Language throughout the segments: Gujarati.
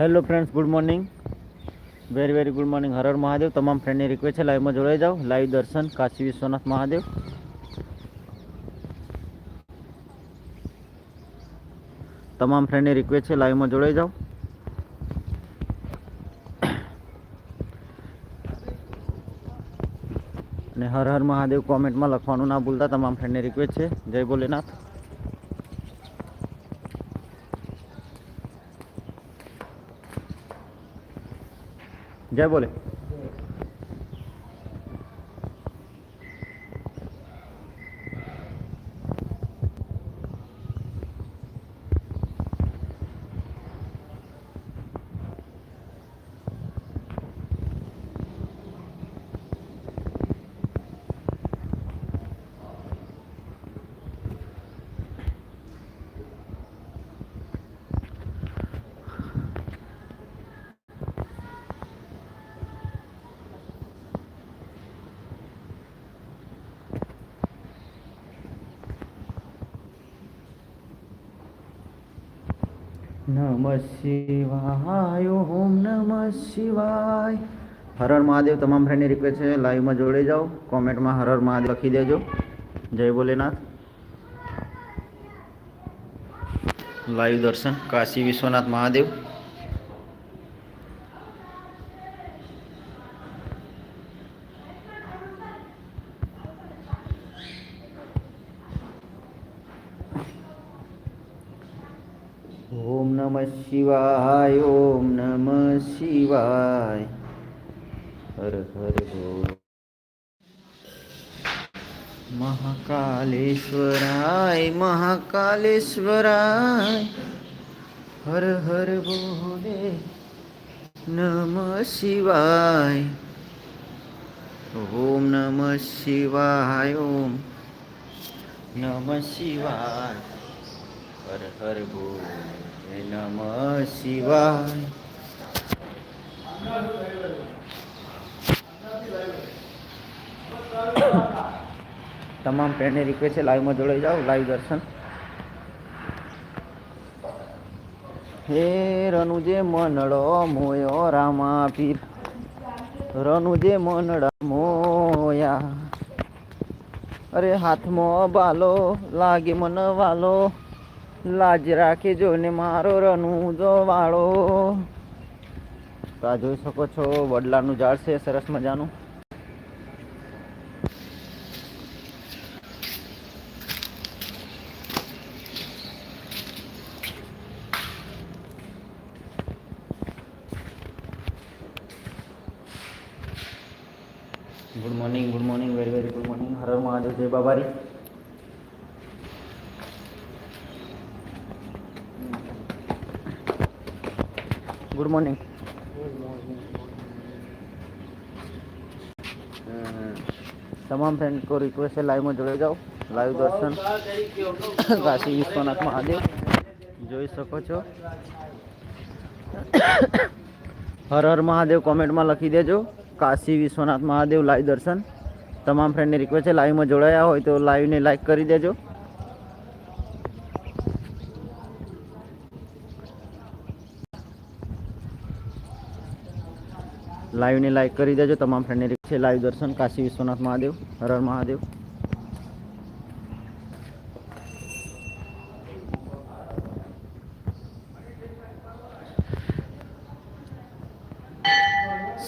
Hello friends good morning very very good morning Har Mahadev તમામ ફ્રેન્ડની રિક્વેસ્ટ છે લાઈવમાં જોડાઈ જાઓ. લાઈવ દર્શન, કાશી વિશ્વનાથ મહાદેવ. તમામ ફ્રેન્ડની રિક્વેસ્ટ છે લાઈવમાં જોડાઈ જાઓ. અને હર હર મહાદેવ કોમેન્ટમાં લખવાનું ના ભૂલતા, તમામ ફ્રેન્ડની રિક્વેસ્ટ છે. જય ભોલેનાથ. જય બોલે નમ શિવાય ઓમ નમ શિવાય. હર હર મહાદેવ તમામ ફ્રેન્ડની રિક્વેસ્ટ છે લાઈવમાં જોડે જાઓ કોમેન્ટમાં હર હર મહાદેવ લખી દેજો. જય ભોલેનાથ. લાઈવ દર્શન કાશી વિશ્વનાથ મહાદેવ. ઓમ નમ શિવાય, ઓમ નમ શિવાય. હર હર બોલ. મહાકાલેશ્વરાય મહાકાલેશ્વરાય. હર હર બોલે નમ શિવાય. ઓમ નમ શિવાય, ઓમ નમ શિવાય. હર હર બોલ. નમ શિવાય. તમામ ફ્રેન્ડને રિક્વેસ્ટ છે લાઈવમાં જોડાઈ જાઓ લાઈવ દર્શન. હે રનુજે મનડો મોયો રામા પીર રનુજે મનડા મોયા. અરે હાથમાં બાલો, લાગે મન વાલો. લાજ રાખી જોઈને મારો રનું વાળો તો આ જોઈ શકો છો, વડલાનું ઝાડ છે, સરસ મજાનું. Good morning good morning very very good morning Har Mahadev, જય બાબારી. ગુડ મોર્નિંગ તમામ ફ્રેન્ડ કો રિક્વેસ્ટ છે લાઈવમાં જોડાઈ જાઓ. લાઈવ દર્શન. કાશી વિશ્વનાથ મહાદેવ. જોઈ શકો છો. હર હર મહાદેવ કોમેન્ટમાં લખી દેજો. કાશી વિશ્વનાથ મહાદેવ લાઈવ દર્શન. તમામ ફ્રેન્ડની રિક્વેસ્ટ છે લાઈવમાં જોડાયા હોય તો લાઈવને લાઈક કરી દેજો. લાઈવને લાઈક કરી દેજો. તમામ ફ્રેન્ડને છે લાઈવ દર્શન. કાશી વિશ્વનાથ મહાદેવ હર મહાદેવ.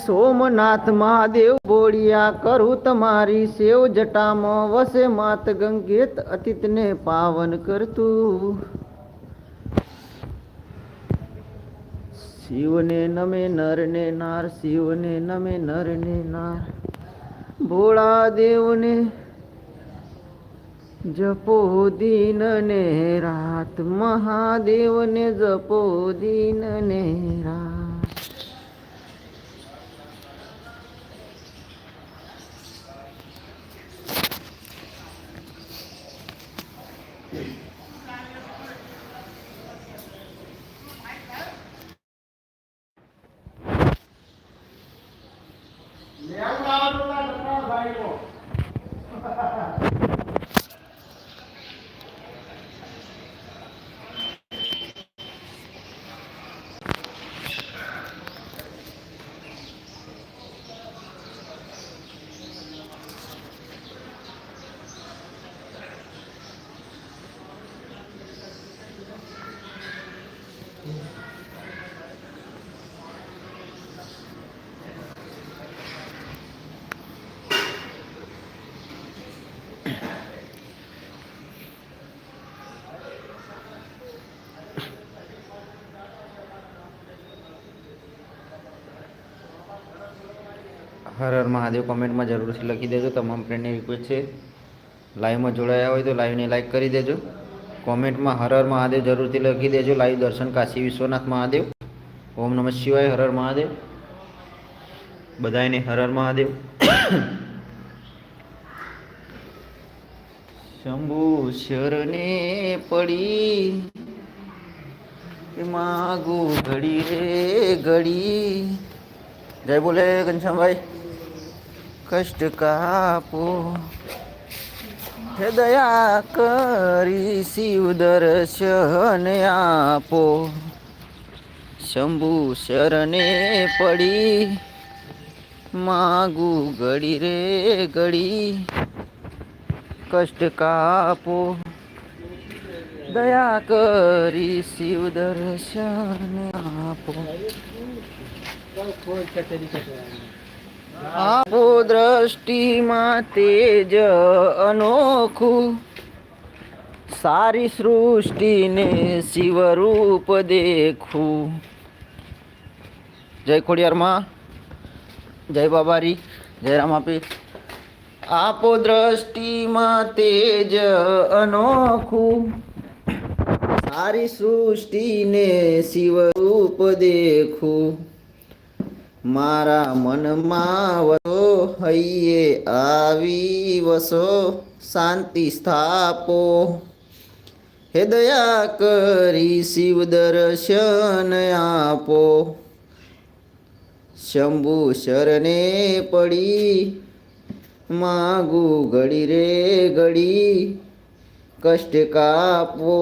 સોમનાથ મહાદેવ બોળિયા કરું તમારી સેવ જટામાં. વસે માત ગંગેત અતિતને પાવન કરતું. शिव ने नमे नर ने नार शिव नमे नर ने नार भोला देव ने जपो दीन ने रात महादेव ने जपो दीन ने હર હર મહાદેવ કોમેન્ટમાં જરૂરથી લખી દેજો. તમામ ફ્રેન્ડની રિક્વેસ્ટ છે. લાઈવમાં જોડાયા હોય તો લાઈવને લાઈક કરી દેજો. કોમેન્ટમાં હર હર મહાદેવ જરૂરથી લખી દેજો. લાઈવ દર્શન કાશી વિશ્વનાથ મહાદેવ. ઓમ નમઃ શિવાય, હર હર મહાદેવ. બધાને હર હર મહાદેવ. શંભુ શરણે પડી. માગું ઘડી રે ઘડી. જય બોલે ઘનશ્યામભાઈ. કષ્ટ કાપો. હે દયા કરી શિવ દર્શન આપો. શંભુ શરણે પડી. માગુ ઘડી રે ઘડી. કષ્ટ કાપો. દયા કરી શિવ દર્શન આપો. આપો દ્રષ્ટિમાં તેજ અનોખું. સારી સૃષ્ટિને શિવરૂપ દેખું. જય ખોડિયારમાં. જય બાબારી. જય રામાપી આપો દ્રષ્ટિમાં તેજ અનોખું. સારી સૃષ્ટિને શિવરૂપ દેખું. મારા મનમાં વસો હૈયે આવી વસો શાંતિ સ્થાપો. હે દયા કરી શિવ દર્શન આપો. શંભુ શરણે પડી, માગુ ઘડી રે ઘડી, કષ્ટ કાપો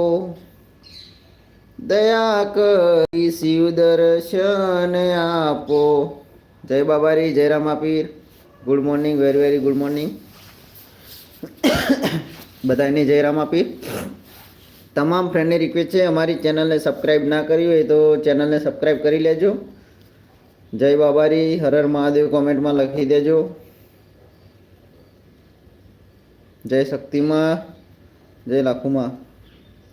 દયા કરી શિવ દર્શન આપો. જય બાબારી, જય Ramapir. Good morning very very good morning બધાને જય રામાપીર. તમામ ફ્રેન્ડની રિક્વેસ્ટ છે, અમારી ચેનલને સબસ્ક્રાઈબ ના કરી હોય તો ચેનલને સબસ્ક્રાઈબ કરી લેજો. જય બાબારી, હર હર મહાદેવ કોમેન્ટમાં લખી દેજો. જય શક્તિમાં જય લાખુમાં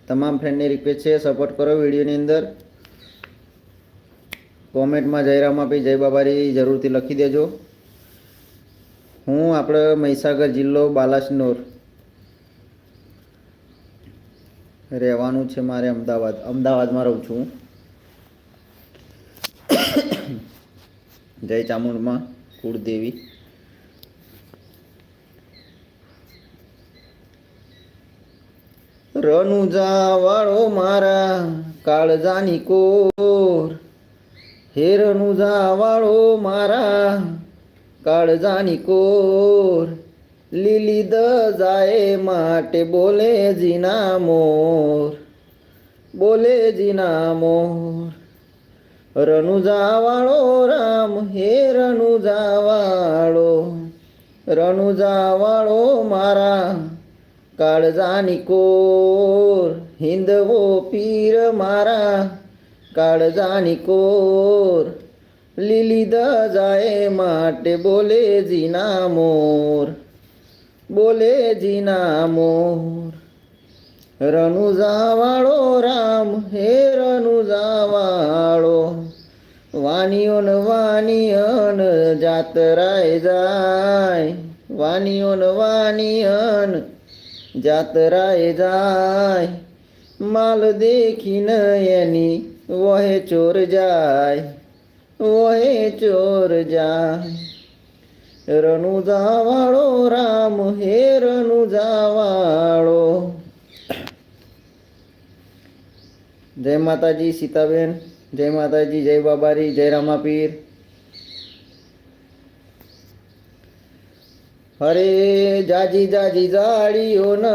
તમામ ફ્રેન્ડની રિક્વેસ્ટ છે સપોર્ટ કરો વિડીયોની અંદર. કોમેન્ટમાં જયરામ આપી, જય બાબારી, જરૂરથી લખી દેજો. હું આપણે મહીસાગર જિલ્લો બાલાસનોર રહેવાનું છે મારે અમદાવાદ. અમદાવાદમાં રહું છું. જય ચામુંડમાં, કુળદેવી. રનુજા વાળો મારા કાળજાની કોર. હે રનુજા વાળો મારા કાળજાની કોર. લીલી દજાએ માટે બોલે જીના મોર. બોલે જીના મોર. રનુજા વાળો રામ, હે રનુજા વાળો રનુજા વાળો મારા કાળજાની કોર હિંદવો પીર મારા કાળજાની કોર લીલી દજાએ માટે બોલે જીના મોર બોલે જીના મોર રનુજા વાળો રામ હે રનુજા વાળો વાનિયોન વાનિયન જાતરાય જાય વાનિયોન વાનિયન જાતરાએ જાય, માલ દેખીને એની વહે ચોર જાય, વહે ચોર જાય. રનુજા વાળો રામ હે રનુજા વાળો જય માતાજી સીતાબેન, જય માતાજી, જય બાબારી, જય રામાપીર. હરે જાજી જાજી જાળીઓ ન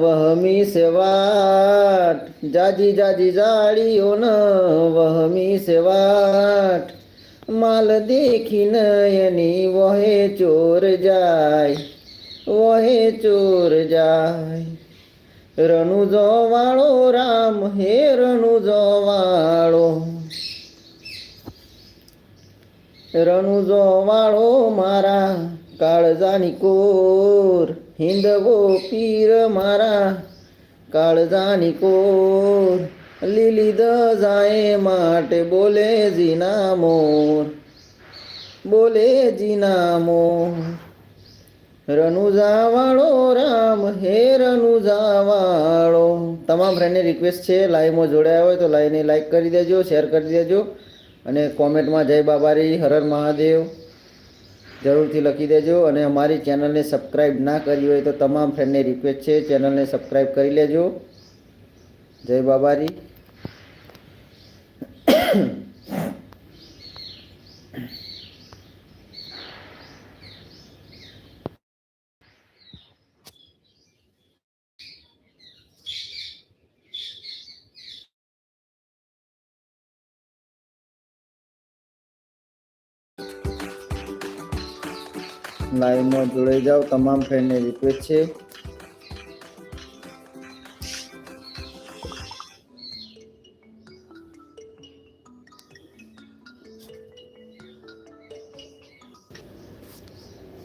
વહમી સેવાટ. જાજી જાજી જાળીઓ ન વહમી સેવાટ. માલ દેખીને એની વહે ચોર જાય, વહે ચોર જાય. રનુજો વાળો રામ હે રનુજો વાળો રનુજો વાળો મારા કાળજાની કોર હિંદવો પીર મારા. કાળજાની કોર, લીલી દજાએ માટે બોલે જીના મોર. બોલે જીનામો રનુજા વાળો રામ હે રનુજા વાળો તમામ ફ્રેન્ડને રિક્વેસ્ટ છે લાઈવમાં જોડાયા હોય તો લાઈવને લાઈક કરી દેજો શેર કરી દેજો. અને કોમેન્ટમાં જય બાબારી હરર હર મહાદેવ. જરૂરથી લખી દેજો અને અમારી ચેનલને સબસ્ક્રાઈબ ના કરી હોય તો તમામ ફ્રેન્ડને રિક્વેસ્ટ છે ચેનલને સબસ્ક્રાઈબ કરી લેજો. જય બાબારી લાઈવમાં જોડાઈ જાઓ. તમામ ફ્રેન્ડને રિક્વેસ્ટ છે.